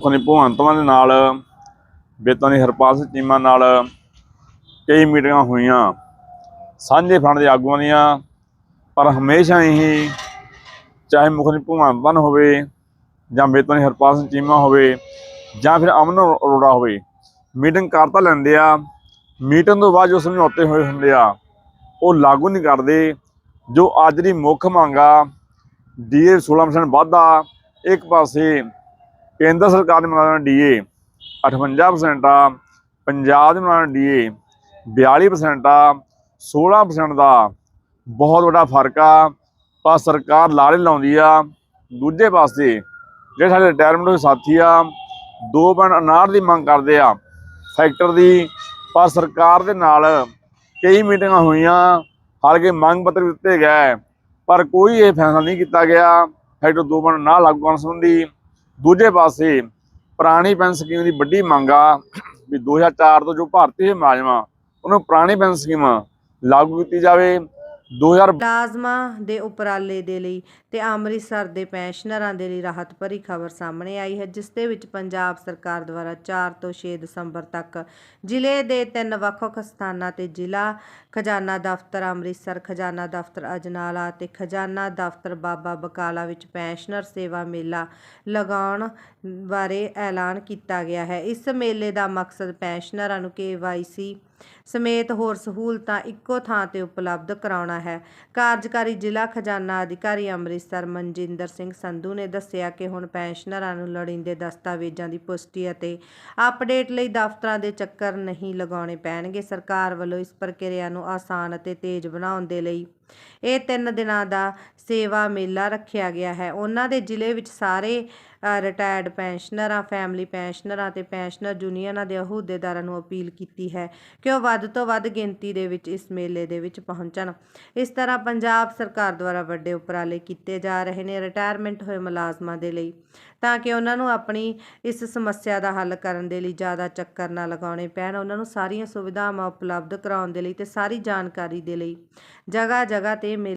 ਖੁਨੀ ਭਗਵੰਤਮਾਨ ਦੇ ਨਾਲ, ਬੇਤਾਂ ਦੀ ਹਰਪਾਲ ਸਿੰਘ ਚੀਮਾ ਨਾਲ ਕਈ ਮੀਟਿੰਗਾਂ ਹੋਈਆਂ। ਸਾਂਝੇ ਫੰਡ ਦੇ ਆਗੂਆਂ ਦੀਆਂ, ਪਰ ਹਮੇਸ਼ਾ ਹੀ ਚਾਹੇ ਮੁਖਨੀ ਭਗਵੰਤਮਾਨ ਹੋਵੇ ਜਾਂ ਬੇਤਾਂ ਦੀ ਹਰਪਾਲ ਸਿੰਘ ਚੀਮਾ ਹੋਵੇ ਜਾਂ ਫਿਰ ਅਮਨ ਅਰੋੜਾ ਹੋਵੇ, ਮੀਟਿੰਗ ਕਰ ਤਾਂ ਲੈਂਦੇ ਆ। ਮੀਟਿੰਗ ਤੋਂ ਬਾਅਦ ਜੋ ਸਮਝੌਤੇ ਹੋਏ ਹੁੰਦੇ ਆ, ਉਹ ਲਾਗੂ ਨਹੀਂ ਕਰਦੇ। ਜੋ ਅੱਜ ਦੀ ਮੁੱਖ ਮੰਗ ਆ, ਡੀਏ 16% ਵਾਧਾ ਇੱਕ ਪਾਸੇ ਕੇਂਦਰ ਸਰਕਾਰ ਨੇ ਬਣਾਉਣਾ ਡੀਏ 58% ਆ, ਪੰਜਾਬ ਦੇ ਬਣਾਉਣਾ ਡੀਏ 42% ਆ 16% ਦਾ। ਬਹੁਤ ਵੱਡਾ ਫ਼ਰਕ ਆ, ਪਰ ਸਰਕਾਰ ਲਾੜੇ ਲਾਉਂਦੀ ਆ। ਦੂਜੇ ਪਾਸੇ, ਜਿਹੜੇ ਸਾਡੇ ਰਿਟਾਇਰਮੈਂਟ ਹੋਏ ਸਾਥੀ ਆ 2.59 ਦੀ ਮੰਗ ਕਰਦੇ ਆ ਫੈਕਟਰ ਦੀ, ਪਰ ਸਰਕਾਰ ਦੇ ਨਾਲ ਕਈ ਮੀਟਿੰਗਾਂ ਹੋਈਆਂ, ਹਾਲਾਂਕਿ ਮੰਗ ਪੱਤਰ ਵੀ ਦਿੱਤੇ ਗਏ, ਪਰ ਕੋਈ ਇਹ ਫੈਸਲਾ ਨਹੀਂ ਕੀਤਾ ਗਿਆ। ਫੈਕਟਰ 2.59 ਲਾਗੂ ਕਰਨ ਸੰਬੰਧੀ ਦੂਜੇ ਪਾਸੇ ਪੁਰਾਣੀ ਪੈਨਸ਼ਨ ਸਕੀਮ ਦੀ ਵੱਡੀ ਮੰਗ ਆ ਵੀ 2004 ਤੋਂ ਜੋ ਭਾਰਤੀ ਮੁਲਾਜ਼ਮ ਆ ਉਹਨੂੰ ਪੁਰਾਣੀ ਪੈਨਸ਼ਨ ਸਕੀਮ ਲਾਗੂ ਕੀਤੀ ਜਾਵੇ। 2000 ਮੁਲਾਜ਼ਮਾਂ ਦੇ ਉਪਰਾਲੇ ਦੇ ਲਈ ਤੇ ਅੰਮ੍ਰਿਤਸਰ ਦੇ ਪੈਨਸ਼ਨਰਾਂ ਦੇ ਲਈ ਰਾਹਤ ਭਰੀ ਖਬਰ ਸਾਹਮਣੇ ਆਈ ਹੈ, ਜਿਸ ਦੇ ਵਿੱਚ ਪੰਜਾਬ ਸਰਕਾਰ ਦੁਆਰਾ 4 ਤੋਂ 6 ਦਸੰਬਰ ਤੱਕ ਜ਼ਿਲ੍ਹੇ ਦੇ ਤਿੰਨ ਵੱਖ-ਵੱਖ ਸਥਾਨਾਂ ਤੇ ਜ਼ਿਲ੍ਹਾ ਖਜ਼ਾਨਾ ਦਫ਼ਤਰ, ਅੰਮ੍ਰਿਤਸਰ ਖਜ਼ਾਨਾ ਦਫ਼ਤਰ ਅਜਨਾਲਾ ਤੇ ਖਜ਼ਾਨਾ ਦਫ਼ਤਰ ਬਾਬਾ ਬਕਾਲਾ ਵਿੱਚ ਪੈਨਸ਼ਨਰ ਸੇਵਾ ਮੇਲਾ ਲਗਾਉਣ ਬਾਰੇ ਐਲਾਨ ਕੀਤਾ ਗਿਆ ਹੈ। ਇਸ ਮੇਲੇ ਦਾ ਮਕਸਦ ਪੈਨਸ਼ਨਰਾਂ ਨੂੰ KYC ਸਮੇਤ ਹੋਰ ਸਹੂਲਤਾਂ ਇੱਕੋ ਥਾਂ ਤੇ ਉਪਲਬਧ ਕਰਾਉਣਾ ਹੈ। ਕਾਰਜਕਾਰੀ ਜ਼ਿਲ੍ਹਾ ਖਜ਼ਾਨਾ ਅਧਿਕਾਰੀ ਅੰਮ੍ਰਿਤਸਰ ਮਨਜਿੰਦਰ ਸਿੰਘ ਸੰਧੂ ਨੇ ਦੱਸਿਆ ਕਿ ਹੁਣ ਪੈਨਸ਼ਨਰਾਂ ਨੂੰ ਲੋੜੀਂਦੇ ਦਸਤਾਵੇਜ਼ਾਂ ਦੀ ਪੁਸ਼ਟੀ ਅਤੇ ਅਪਡੇਟ ਲਈ ਦਫ਼ਤਰਾਂ ਦੇ ਚੱਕਰ ਨਹੀਂ ਲਗਾਉਣੇ ਪੈਣਗੇ। ਸਰਕਾਰ ਵੱਲੋਂ ਇਸ ਪ੍ਰਕਿਰਿਆ ਨੂੰ ਆਸਾਨ ਅਤੇ ਤੇਜ਼ ਬਣਾਉਣ ਦੇ ਲਈ ਇਹ ਤਿੰਨ ਦਿਨਾਂ ਦਾ ਸੇਵਾ ਮੇਲਾ ਰੱਖਿਆ ਗਿਆ ਹੈ। ਉਹਨਾਂ ਦੇ ਜ਼ਿਲ੍ਹੇ ਵਿੱਚ ਸਾਰੇ ਰਿਟਾਇਰਡ ਪੈਨਸ਼ਨਰਾਂ ਫੈਮਿਲੀ ਪੈਨਸ਼ਨਰਾਂ ਤੇ ਪੈਨਸ਼ਨਰ ਯੂਨੀਅਨਾਂ ਦੇ ਅਹੁਦੇਦਾਰਾਂ ਨੂੰ ਅਪੀਲ ਕੀਤੀ ਹੈ ਕਿ ਉਹ ਵੱਧ ਤੋਂ ਵੱਧ ਗਿਣਤੀ ਦੇ ਵਿੱਚ ਇਸ ਮੇਲੇ ਦੇ ਵਿੱਚ ਪਹੁੰਚਣ। ਇਸ ਤਰ੍ਹਾਂ ਪੰਜਾਬ ਸਰਕਾਰ ਦੁਆਰਾ ਵੱਡੇ ਉਪਰਾਲੇ ਕੀਤੇ ਜਾ ਰਹੇ ਨੇ। ਰਿਟਾਇਰਮੈਂਟ ਹੋਏ ਮੁਲਾਜ਼ਮਾਂ ਦੇ ਲਈ ਤਾਂ ਕਿ ਉਹਨਾਂ ਨੂੰ ਆਪਣੀ ਇਸ ਸਮੱਸਿਆ ਦਾ ਹੱਲ ਕਰਨ ਦੇ ਲਈ ਜ਼ਿਆਦਾ ਚੱਕਰ ਨਾ ਲਗਾਉਣੇ ਪੈਣ, ਉਹਨਾਂ ਨੂੰ ਸਾਰੀਆਂ ਸੁਵਿਧਾਵਾਂ ਉਪਲਬਧ ਕਰਾਉਣ ਦੇ ਲਈ ਅਤੇ ਸਾਰੀ ਜਾਣਕਾਰੀ ਦੇ ਲਈ। ਜਗ੍ਹਾ ਜਗ੍ਹਾ ਤੇ ਮੇਲੇ